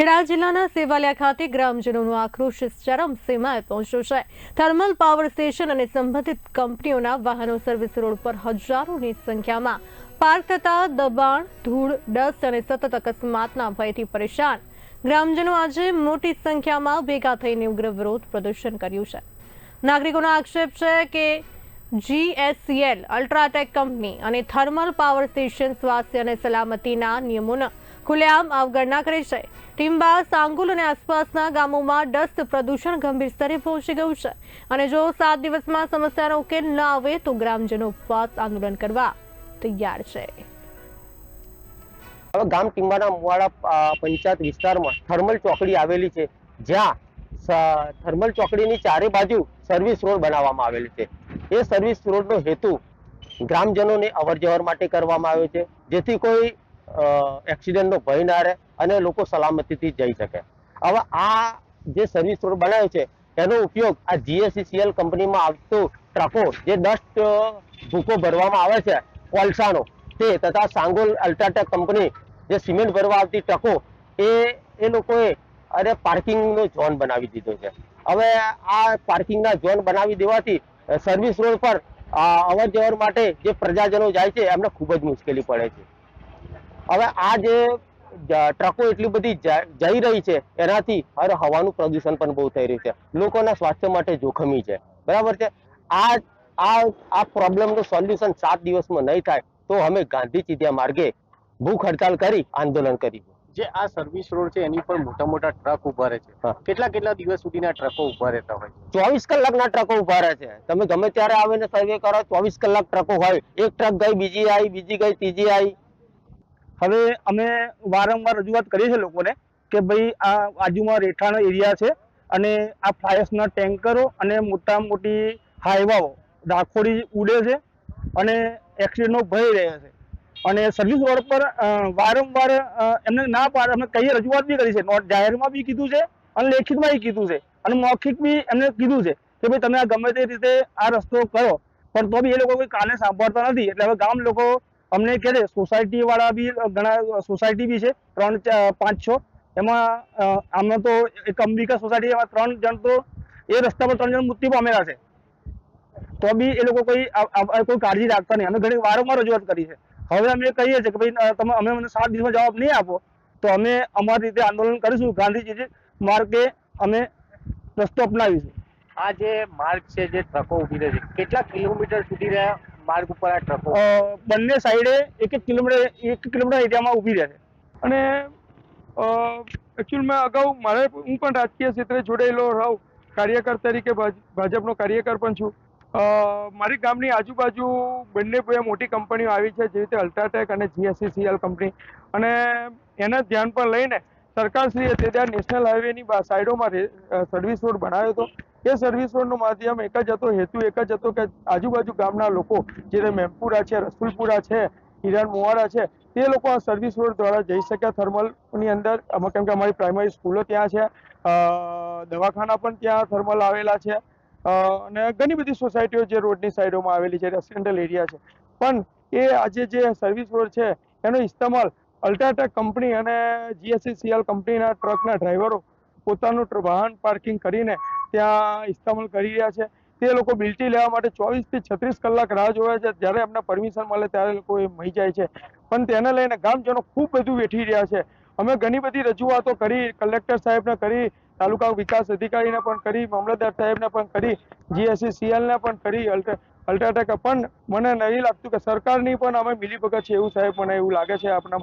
ખેડા જિલ્લાના સેવાલિયા ખાતે ગ્રામજનોનો આક્રોશ ચરમસીમાએ પહોંચ્યો છે. થર્મલ પાવર સ્ટેશન અને સંબંધિત કંપનીઓના વાહનો સર્વિસ રોડ પર હજારોની સંખ્યામાં પાર્ક થતા દબાણ, ધૂળ, ડસ્ટ અને સતત અકસ્માતના ભયથી પરેશાન. ગ્રામજનો આજે મોટી સંખ્યામાં ભેગા થઈને ઉગ્ર વિરોધ પ્રદર્શન કર્યું છે. નાગરિકોનો આક્ષેપ છે કે જીએસસીએલ અલ્ટ્રાટેક કંપની અને થર્મલ પાવર સ્ટેશન સ્વાસ્થ્ય અને સલામતીના નિયમોના ખુલ્લેઆમ અવગણના કરે છે. ટીમ્બા સાંગુલ અને આસપાસના ગામોમાં ડસ્ટ પ્રદૂષણ ગંભીર સ્તરે પહોંચી ગયું છે. અને જો સાત દિવસમાં સમસ્યાનો ઉકેલ ન આવે તો ગ્રામજનો ઉપવાસ આંદોલન કરવા તૈયાર છે. હવે ગામ ટીંબાના મુવાડા પંચાયત વિસ્તારમાં થર્મલ ચોકડી આવેલી છે. જ્યાં થર્મલ ચોકડીની ચારે બાજુ સર્વિસ રોડ બનાવવામાં આવેલી છે. એ સર્વિસ રોડનો હેતુ ગ્રામજનોને અવરજવર માટે કરવામાં આવ્યો છે. જેથી કોઈ એક્સિડન્ટનો ભય ના રહે અને લોકો સલામતીથી જઈ શકે. હવે આ જે સર્વિસ રોડ બનાવ્યો છે, એનો ઉપયોગ આ જીએસસીસીએલ કંપનીમાં આવતું ટ્રકો જે ડસ્ટ ભૂકો ભરવામાં આવે છે, કોલસાનો, તે તથા સાંગોલ અલ્ટ્રાટેક કંપની જે સિમેન્ટ ભરવા આવતી ટ્રકો, એ એ લોકોએ, અરે, પાર્કિંગનો ઝોન બનાવી દીધો છે. હવે આ પાર્કિંગના ઝોન બનાવી દેવાથી સર્વિસ રોડ પર અવર જવર માટે જે પ્રજાજનો જાય છે, એમને ખૂબ જ મુશ્કેલી પડે છે. હવે આ જે ટ્રકો એટલી બધી જઈ રહી છે એનાથી હવે હવાનું પ્રદૂષણ પણ બહુ થઈ રહ્યું છે. લોકોના સ્વાસ્થ્ય માટે જોખમી છે. બરાબર છે? આ આ આ પ્રોબ્લેમનું સોલ્યુશન સાત દિવસમાં નહીં થાય તો અમે ગાંધી ચીધ્યા માર્ગે ભૂખ હડતાલ કરી આંદોલન કરી જે આ સર્વિસ રોડ છે એની પર મોટા મોટા ટ્રક ઊભા રહે છે. કેટલા કેટલા દિવસ સુધીના ટ્રકો ઊભા રહેતા હોય ચોવીસ કલાકના ટ્રકો ઊભા રહે છે. તમે ગમે ત્યારે આવીને સર્વે કરો ચોવીસ કલાક ટ્રકો હોય. એક ટ્રક ગઈ બીજી આવી બીજી ગઈ ત્રીજી આવી. હવે અમે વારંવાર રજૂઆત કરીએ છીએ લોકોને કે ભાઈ આ બાજુમાં રેઠાનો એરિયા છે અને આ ફાયર્સના ટેન્કરો અને મોટા મોટી હાઈવાઓ રાખોડી ઉડે છે અને એક્સિડન્ટનો ભય રહે છે. અને સર્વિસ રોડ પર વારંવાર એમને ના પાડે, અમે કઈ રજૂઆત બી કરી છે. નોટ જાહેરમાં બી કીધું છે અને લેખિતમાં બી કીધું છે અને મૌખિક બી એમને કીધું છે કે ભાઈ તમે આ ગમે તે રીતે આ રસ્તો કરો. પણ તો બી એ લોકો કોઈ કાને સાંભળતા નથી. એટલે હવે ગામ લોકો અમને કહે સોસાયટી વાળા બી ઘણા સોસાયટી બી છે, ત્રણ પાંચ, છ. એમાં આમાં તો એક અંબિકા સોસાયટી એમાં ત્રણ જણ તો, એ રસ્તા પર ત્રણ જણ મૃત્યુ પામેલા છે. તો બી એ લોકો કોઈ કોઈ કાળજી રાખતા નહીં. અમે ઘણી વારંવાર રજૂઆત કરી છે. હવે અમે કહીએ છીએ કે ભાઈ તમે, અમે મને સાત દિવસમાં જવાબ નહીં આપો. તો અમે અમારી રીતે આંદોલન કરીશું. ગાંધીજી માર્ગે અમે રસ્તો અપનાવીશું. આ જે માર્ગ છે, જે ટ્રકો ઊભી રહે છે, કેટલા કિલોમીટર સુધી માર્ગ ઉપર આ ટ્રકો. બંને સાઈડે એક એક કિલોમીટર એક કિલોમીટર એરિયામાં ઊભી રહે છે. અને એકચ્યુઅલમાં અગાઉ, મારે હું પણ રાજકીય ક્ષેત્રે જોડાયેલો રહું, કાર્યકર તરીકે ભાજ- ભાજપનો કાર્યકર પણ છું. મારી ગામની આજુબાજુ બંને બે મોટી કંપનીઓ આવી છે જેવી રીતે અલ્ટ્રાટેક અને જીએસસીસીએલ કંપની અને એના ધ્યાન પર લઈને સરકારશ્રીએ તે ત્યાં નેશનલ હાઈવેની સાઈડોમાં સર્વિસ રોડ બનાવ્યો હતો. એ સર્વિસ રોડનું માધ્યમ એક જ હતો, હેતુ એક જ હતો કે આજુબાજુ ગામના લોકો, જે મેમપુરા છે, રસુલપુરા છે હિરાન મુવાડા છે, તે લોકો આ સર્વિસ રોડ દ્વારા જઈ શક્યા. થર્મલની અંદર કેમ કે અમારી પ્રાઇમરી સ્કૂલો ત્યાં છે. દવાખાના પણ ત્યાં થર્મલ આવેલા છે. અને ઘણી બધી સોસાયટીઓ જે રોડની સાઈડોમાં આવેલી છે રેસિડેન્ટલ એરિયા છે. પણ એ આજે જે સર્વિસ રોડ છે, એનો ઇસ્તેમાલ અલ્ટ્રાટેક કંપની અને જીએસસીસીએલ કંપનીના ટ્રકના ડ્રાઈવરો પોતાનું વાહન પાર્કિંગ કરીને ત્યાં ઇસ્તેમાલ કરી રહ્યા છે. તે લોકો બિલ્ટી લેવા માટે ચોવીસથી છત્રીસ કલાક રાહ જોવે છે. જ્યારે એમને પરમિશન મળે ત્યારે લોકો એ મળી જાય છે. પણ તેને લઈને ગામજનો ખૂબ બધું વેઠી રહ્યા છે. અમે ઘણી બધી રજૂઆતો કરી, કલેક્ટર સાહેબને કરી, તાલુકા વિકાસ અધિકારીને પણ કરી, મામલતદાર સાહેબને પણ કરી જીએસસી સીએલને પણ કરી અલ્ટ્રા અલ્ટ્રાટેક પણ મને નહીં લાગતું કે સરકારની પણ અમે મિલીભગત છે એવું સાહેબ મને એવું લાગે છે આપણા